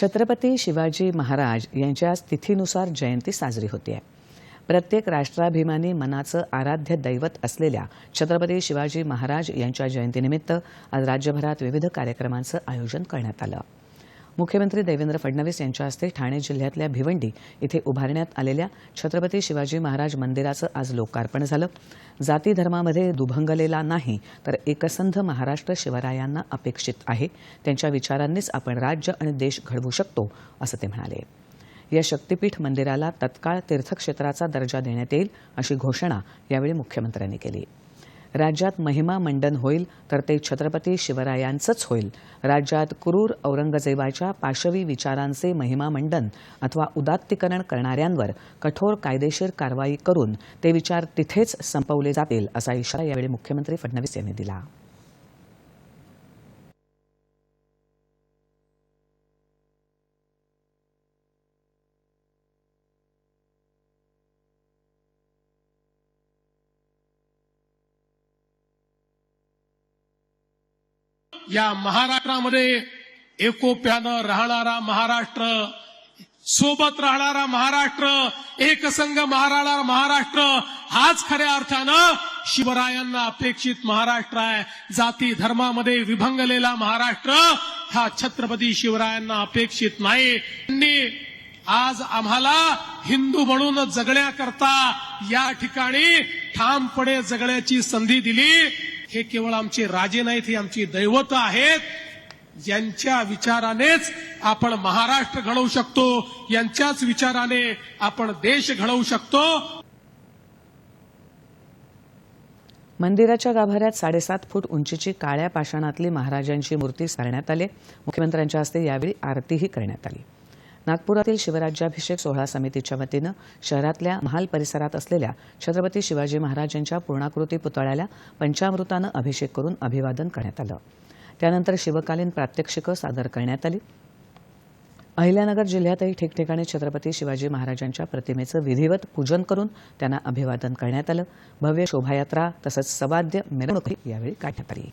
छत्रपती शिवाजी महाराज यांच्या तिथीनुसार जयंती साजरी होती आहे प्रत्येक राष्ट्राभिमानी मनाचं आराध्य दैवत असलेल्या छत्रपती शिवाजी महाराज यांच्या जयंतीनिमित्त आज राज्यभरात विविध कार्यक्रमांचं आयोजन करण्यात आलं. मुख्यमंत्री देवेंद्र फडणवीस यांच्या हस्ते ठाणे जिल्ह्यातल्या भिवंडी इथे उभारण्यात आलेल्या छत्रपती शिवाजी महाराज मंदिराचं आज लोकार्पण झालं. जाती धर्मामध्ये दुभंगलेला नाही तर एकसंध महाराष्ट्र शिवरायांना अपेक्षित आहे. त्यांच्या विचारांनीच आपण राज्य आणि देश घडवू शकतो असं ते म्हणाले. या शक्तीपीठ मंदिराला तत्काळ तीर्थक्षेत्राचा दर्जा देण्यात येईल अशी घोषणा यावेळी मुख्यमंत्र्यांनी केली. राज्यात महिमा मंडन होईल तर ते छत्रपती शिवरायांचंच होईल. राज्यात क्रूर औरंगजेबाच्या पाशवी विचारांचे महिमा मंडन अथवा उदात्तीकरण करणाऱ्यांवर कठोर कायदेशीर कारवाई करून ते विचार तिथेच संपवले जातील असा इशारा यावेळी मुख्यमंत्री फडणवीस यांनी दिला. या महाराष्ट्रामध्ये एकोप्यानं राहणारा महाराष्ट्र सोबत राहणारा महाराष्ट्र एकसंघ महाराणा महाराष्ट्र हाच खऱ्या अर्थानं शिवरायांना अपेक्षित महाराष्ट्र आहे. जाती धर्मामध्ये विभंगलेला महाराष्ट्र हा छत्रपती शिवरायांना अपेक्षित नाही. त्यांनी आज आम्हाला हिंदू म्हणून जगण्याकरता या ठिकाणी ठामपणे जगण्याची संधी दिली. हे केवळ आमचे राजे नाहीत ही आमची दैवत आहेत. यांच्या विचारानेच आपण महाराष्ट्र घडवू शकतो यांच्याच विचाराने आपण देश घडवू शकतो. मंदिराच्या गाभाऱ्यात साडेसात फूट उंचीची काळ्या पाषाणातली महाराजांची मूर्ती सारण्यात आली. मुख्यमंत्र्यांच्या हस्ते यावेळी आरतीही करण्यात आली. नागपुरातील शिवराज्याभिषेक सोहळा समितीच्या वतीनं शहरातल्या महाल परिसरात असलेल्या छत्रपती शिवाजी महाराज यांच्या पूर्णाकृती पुतळ्याला पंचामृतानं अभिषेक करून अभिवादन करण्यात आलं. त्यानंतर शिवकालीन प्रात्यक्षिकं सादर करण्यात आली. अहिल्यानगर जिल्ह्यातही ठिकठिकाणी छत्रपती शिवाजी महाराजांच्या प्रतिमेचं विधिवत पूजन करून त्यांना अभिवादन करण्यात आलं. भव्य शोभायात्रा तसंच सवाद्य मिरवणूकही यावेळी काढण्यात आली.